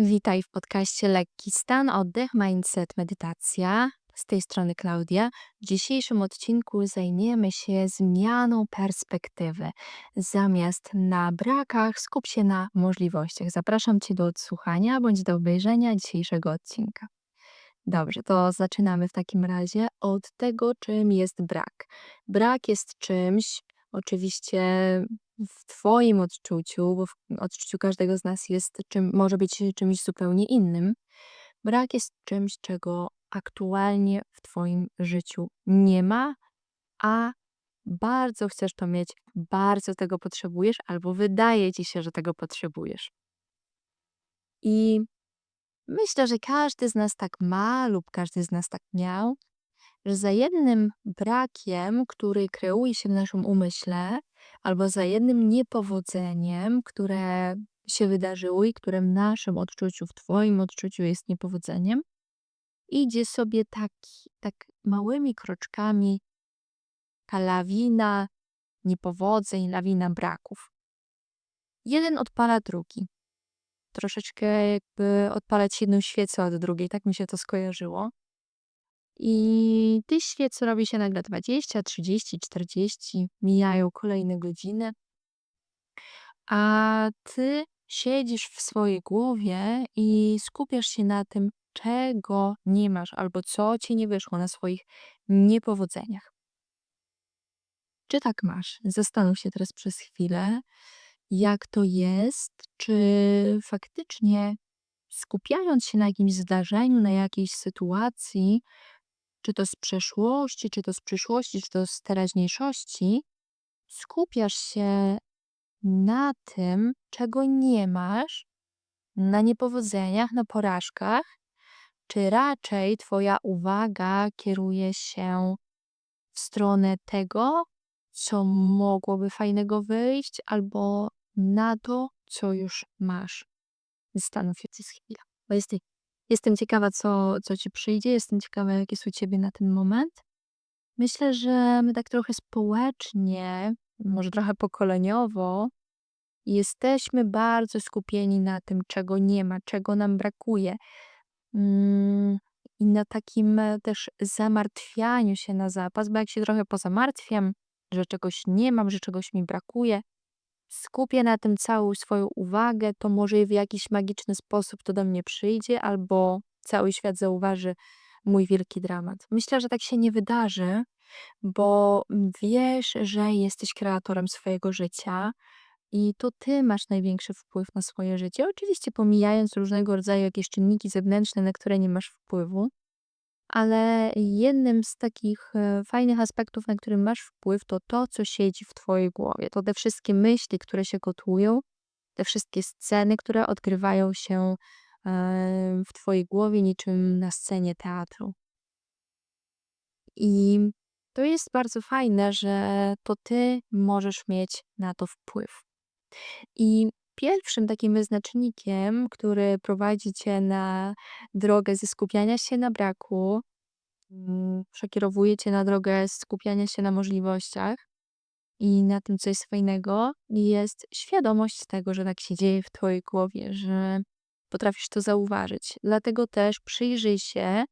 Witaj w podcaście Lekki Stan, Oddech, Mindset, Medytacja. Z tej strony Klaudia. W dzisiejszym odcinku zajmiemy się zmianą perspektywy. Zamiast na brakach, skup się na możliwościach. Zapraszam Cię do odsłuchania bądź do obejrzenia dzisiejszego odcinka. Dobrze, to zaczynamy w takim razie od tego, czym jest brak. Brak jest czymś, oczywiście w Twoim odczuciu, bo w odczuciu każdego z nas jest czym, może być czymś zupełnie innym. Brak jest czymś, czego aktualnie w Twoim życiu nie ma, a bardzo chcesz to mieć, bardzo tego potrzebujesz, albo wydaje Ci się, że tego potrzebujesz. I myślę, że każdy z nas tak ma, lub każdy z nas tak miał, że za jednym brakiem, który kreuje się w naszym umyśle, albo za jednym niepowodzeniem, które się wydarzyło i które w naszym odczuciu, w Twoim odczuciu jest niepowodzeniem, idzie sobie tak, tak małymi kroczkami ta lawina niepowodzeń, lawina braków. Jeden odpala drugi. Troszeczkę jakby odpalać jedną świecę od drugiej, tak mi się to skojarzyło. I tych świec robi się nagle 20, 30, 40, mijają kolejne godziny, a ty siedzisz w swojej głowie i skupiasz się na tym, czego nie masz albo co ci nie wyszło na swoich niepowodzeniach. Czy tak masz? Zastanów się teraz przez chwilę, jak to jest, czy faktycznie skupiając się na jakimś zdarzeniu, na jakiejś sytuacji, czy to z przeszłości, czy to z przyszłości, czy to z teraźniejszości, skupiasz się na tym, czego nie masz, na niepowodzeniach, na porażkach, czy raczej Twoja uwaga kieruje się w stronę tego, co mogłoby fajnego wyjść, albo na to, co już masz. Zastanów się przez chwilę, bo jesteś Jestem ciekawa, co, co ci przyjdzie. Jestem ciekawa, jakie są u ciebie na ten moment. Myślę, że my tak trochę społecznie, może trochę pokoleniowo, jesteśmy bardzo skupieni na tym, czego nie ma, czego nam brakuje. Mm, I na takim e, też zamartwianiu się na zapas, bo jak się trochę pozamartwiam, że czegoś nie mam, że czegoś mi brakuje, skupię na tym całą swoją uwagę, to może w jakiś magiczny sposób to do mnie przyjdzie, albo cały świat zauważy mój wielki dramat. Myślę, że tak się nie wydarzy, bo wiesz, że jesteś kreatorem swojego życia i to ty masz największy wpływ na swoje życie. Oczywiście pomijając różnego rodzaju jakieś czynniki zewnętrzne, na które nie masz wpływu. Ale jednym z takich e, fajnych aspektów, na który masz wpływ, to to, co siedzi w twojej głowie. To te wszystkie myśli, które się gotują, te wszystkie sceny, które odgrywają się e, w twojej głowie niczym na scenie teatru. I to jest bardzo fajne, że to ty możesz mieć na to wpływ. I pierwszym takim wyznacznikiem, który prowadzi cię na drogę ze skupiania się na braku, mm, przekierowuje cię na drogę skupiania się na możliwościach i na tym, co jest fajnego, jest świadomość tego, że tak się dzieje w twojej głowie, że potrafisz to zauważyć. Dlatego też przyjrzyj się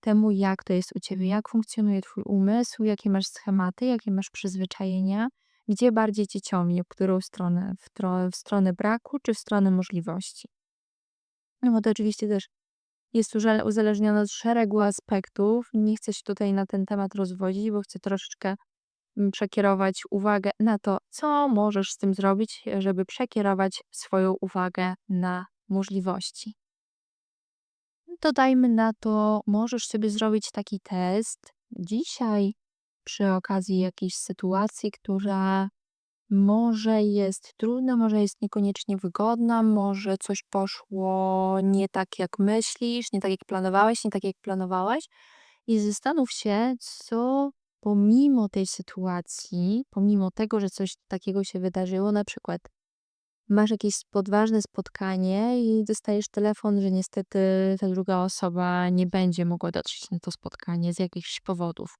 temu, jak to jest u ciebie, jak funkcjonuje twój umysł, jakie masz schematy, jakie masz przyzwyczajenia gdzie bardziej cię ciągnie, w którą stronę? W, tro, w stronę braku czy w stronę możliwości? No bo to oczywiście też jest uzależnione od szeregu aspektów. Nie chcę się tutaj na ten temat rozwodzić, bo chcę troszeczkę mm, przekierować uwagę na to, co możesz z tym zrobić, żeby przekierować swoją uwagę na możliwości. Dodajmy na to, możesz sobie zrobić taki test dzisiaj przy okazji jakiejś sytuacji, która może jest trudna, może jest niekoniecznie wygodna, może coś poszło nie tak jak myślisz, nie tak jak planowałeś, nie tak jak planowałaś. I zastanów się, co pomimo tej sytuacji, pomimo tego, że coś takiego się wydarzyło, na przykład masz jakieś podważne spotkanie i dostajesz telefon, że niestety ta druga osoba nie będzie mogła dotrzeć na to spotkanie z jakichś powodów.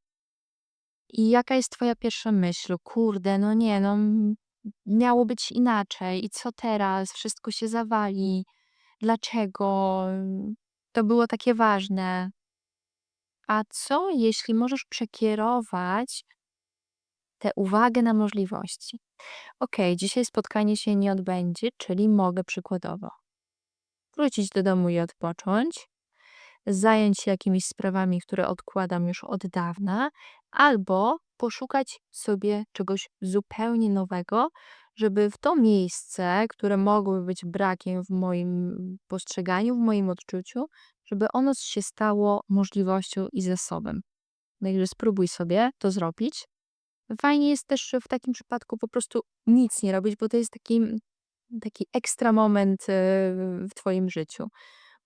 I jaka jest twoja pierwsza myśl? Kurde, no nie, no miało być inaczej. I co teraz? Wszystko się zawali. dlaczego to było takie ważne. A co jeśli możesz przekierować tę uwagę na możliwości? Okej, dzisiaj spotkanie się nie odbędzie, czyli mogę przykładowo wrócić do domu i odpocząć, zająć się jakimiś sprawami, które odkładam już od dawna, albo poszukać sobie czegoś zupełnie nowego, żeby w to miejsce, które mogłoby być brakiem w moim postrzeganiu, w moim odczuciu, żeby ono się stało możliwością i zasobem. Także spróbuj sobie to zrobić. Fajnie jest też w takim przypadku po prostu nic nie robić, bo to jest taki, taki ekstra moment y, w Twoim życiu.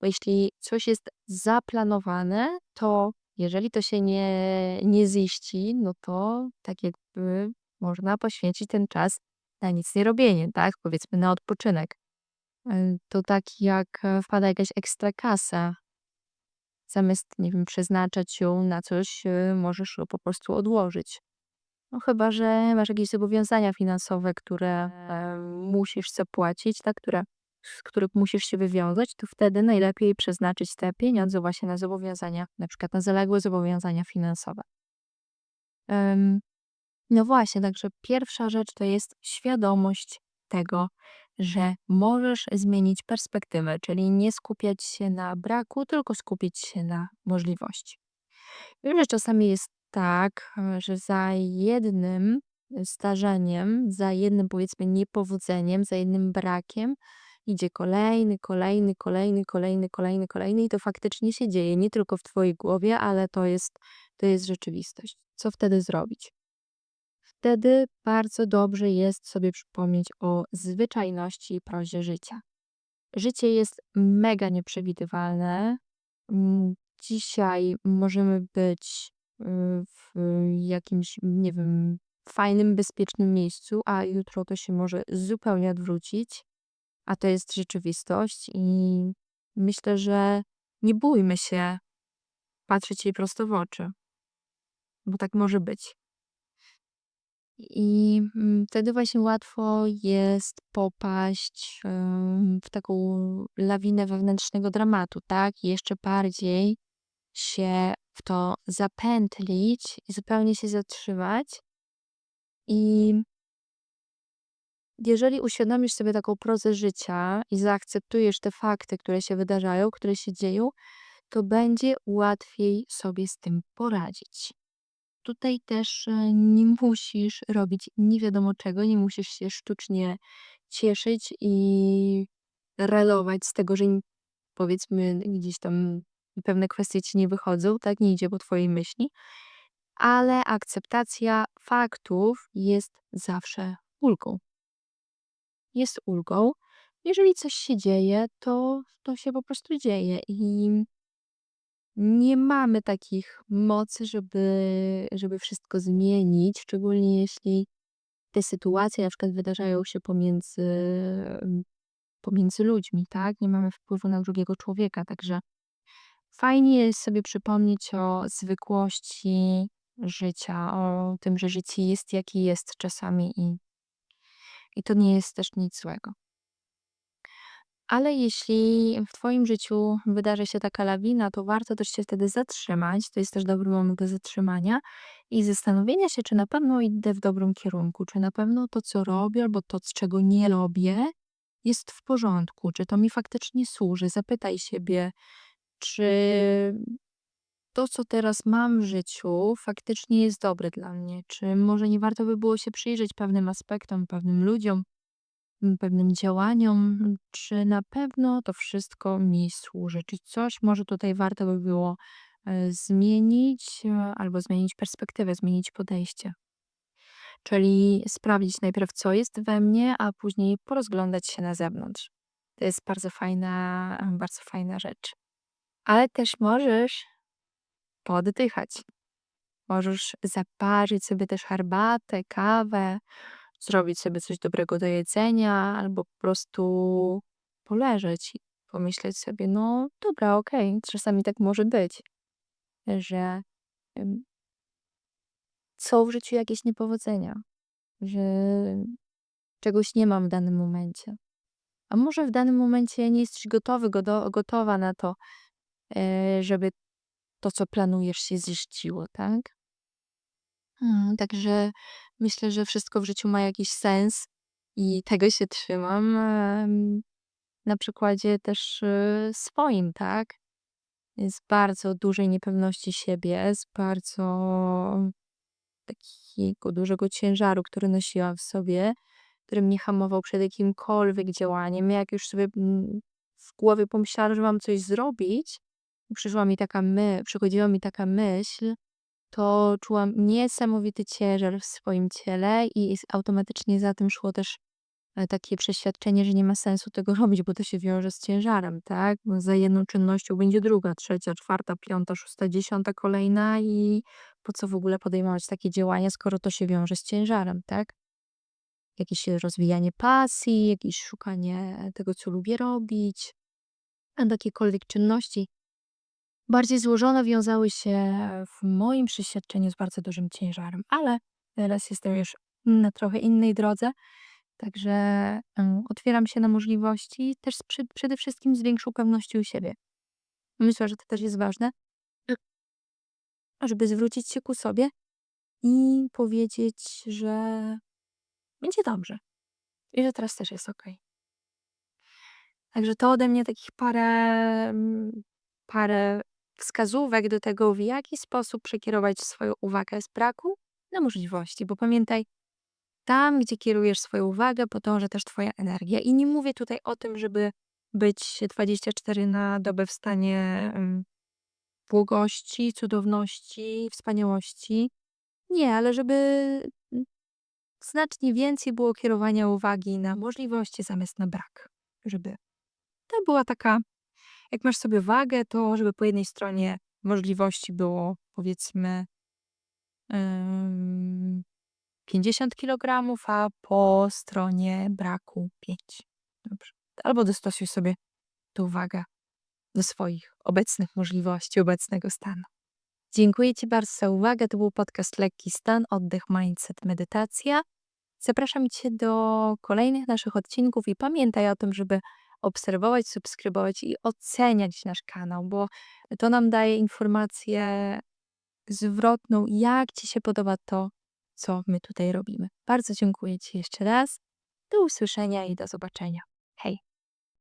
Bo jeśli coś jest zaplanowane, to jeżeli to się nie, nie ziści, no to tak jakby można poświęcić ten czas na nic nie robienie, tak? Powiedzmy na odpoczynek. To tak jak e, wpada jakaś ekstra kasa, zamiast, nie wiem, przeznaczać ją na coś, y, możesz ją po prostu odłożyć. No chyba, że masz jakieś zobowiązania finansowe, które e, musisz zapłacić, tak, które, z których musisz się wywiązać, to wtedy najlepiej przeznaczyć te pieniądze właśnie na zobowiązania, na przykład na zaległe zobowiązania finansowe. Em, no właśnie, także pierwsza rzecz to jest świadomość tego, że możesz zmienić perspektywę, czyli nie skupiać się na braku, tylko skupić się na możliwości. Wiem, że czasami jest tak, że za jednym zdarzeniem, za jednym powiedzmy niepowodzeniem, za jednym brakiem idzie kolejny, kolejny, kolejny, kolejny, kolejny, kolejny i to faktycznie się dzieje nie tylko w twojej głowie, ale to jest, to jest rzeczywistość. Co wtedy zrobić? Wtedy bardzo dobrze jest sobie przypomnieć o zwyczajności i prozie życia. Życie jest mega nieprzewidywalne. Mm, Dzisiaj możemy być y, w jakimś, nie wiem, fajnym, bezpiecznym miejscu, a jutro to się może zupełnie odwrócić, a to jest rzeczywistość i myślę, że nie bójmy się patrzeć jej prosto w oczy, bo tak może być. I mm, wtedy właśnie łatwo jest popaść w taką lawinę wewnętrznego dramatu, tak? I jeszcze bardziej się w to zapętlić i zupełnie się zatrzymać. I jeżeli uświadomisz sobie taką prozę życia i zaakceptujesz te fakty, które się wydarzają, które się dzieją, to będzie łatwiej sobie z tym poradzić. Tutaj też e, nie musisz robić nie wiadomo czego, nie musisz się sztucznie cieszyć i relować z tego, że powiedzmy gdzieś tam pewne kwestie ci nie wychodzą, tak? Nie idzie po twojej myśli, ale akceptacja faktów jest zawsze ulgą. Jest ulgą. Jeżeli coś się dzieje, to to się po prostu dzieje i nie mamy takich mocy, żeby, żeby wszystko zmienić, szczególnie jeśli te sytuacje na przykład wydarzają się pomiędzy, pomiędzy ludźmi, tak? Nie mamy wpływu na drugiego człowieka, także fajnie jest sobie przypomnieć o zwykłości życia, o tym, że życie jest jakie jest czasami i, i to nie jest też nic złego. Ale jeśli w Twoim życiu wydarzy się taka lawina, to warto też się wtedy zatrzymać. To jest też dobry moment do zatrzymania i zastanowienia się, czy na pewno idę w dobrym kierunku, czy na pewno to, co robię, albo to, z czego nie robię, jest w porządku, czy to mi faktycznie służy. Zapytaj siebie, czy to, co teraz mam w życiu, faktycznie jest dobre dla mnie, czy może nie warto by było się przyjrzeć pewnym aspektom, pewnym ludziom, pewnym działaniom, czy na pewno to wszystko mi służy, czy coś może tutaj warto by było e, zmienić, e, albo zmienić perspektywę, zmienić podejście. Czyli sprawdzić najpierw, co jest we mnie, a później porozglądać się na zewnątrz. To jest bardzo fajna, bardzo fajna rzecz. Ale też możesz pooddychać. Możesz zaparzyć sobie też herbatę, kawę, zrobić sobie coś dobrego do jedzenia, albo po prostu poleżeć i pomyśleć sobie, no dobra, okej, czasami tak może być, że są w życiu jakieś niepowodzenia, że czegoś nie mam w danym momencie. A może w danym momencie nie jesteś gotowy, gotowa na to, eee, żeby to, co planujesz, się ziściło, tak? Mm, także myślę, że wszystko w życiu ma jakiś sens i tego się trzymam, na przykładzie też, y, swoim, tak? Z bardzo dużej niepewności siebie, z bardzo takiego dużego ciężaru, który nosiłam w sobie, który mnie hamował przed jakimkolwiek działaniem. Jak już sobie, mm, w głowie pomyślałam, że mam coś zrobić, przyszła mi taka my przychodziła mi taka myśl, to czułam niesamowity ciężar w swoim ciele i automatycznie za tym szło też, e, takie przeświadczenie, że nie ma sensu tego robić, bo to się wiąże z ciężarem, tak? Bo za jedną czynnością będzie druga, trzecia, czwarta, piąta, szósta, dziesiąta kolejna i po co w ogóle podejmować takie działania, skoro to się wiąże z ciężarem, tak? Jakieś rozwijanie pasji, jakieś szukanie tego, co lubię robić, a jakiekolwiek czynności bardziej złożone wiązały się w moim przeświadczeniu z bardzo dużym ciężarem, ale teraz jestem już na trochę innej drodze, także, otwieram się na możliwości też z przy przede wszystkim z większą pewnością siebie. Myślę, że to też jest ważne żeby zwrócić się ku sobie i powiedzieć, że będzie dobrze i że teraz też jest okej. Także to ode mnie takich parę, mm, parę wskazówek do tego, w jaki sposób przekierować swoją uwagę z braku na możliwości, bo pamiętaj, tam, gdzie kierujesz swoją uwagę, podąża też twoja energia. I nie mówię tutaj o tym, żeby być 24 na dobę w stanie, błogości, cudowności, wspaniałości. Nie, ale żeby, mm, znacznie więcej było kierowania uwagi na możliwości zamiast na brak. Żeby to była taka jak masz sobie wagę, to żeby po jednej stronie możliwości było powiedzmy ym, 50 kilogramów, a po stronie braku 5. Dobrze. Albo dostosuj sobie tę uwagę do swoich obecnych możliwości, obecnego stanu. Dziękuję Ci bardzo za uwagę. To był podcast Lekki Stan, Oddech, Mindset, Medytacja. Zapraszam Cię do kolejnych naszych odcinków i pamiętaj o tym, żeby obserwować, subskrybować i oceniać nasz kanał, bo to nam daje informację zwrotną, jak Ci się podoba to, co my tutaj robimy. Bardzo dziękuję Ci jeszcze raz. Do usłyszenia i do zobaczenia. Hej!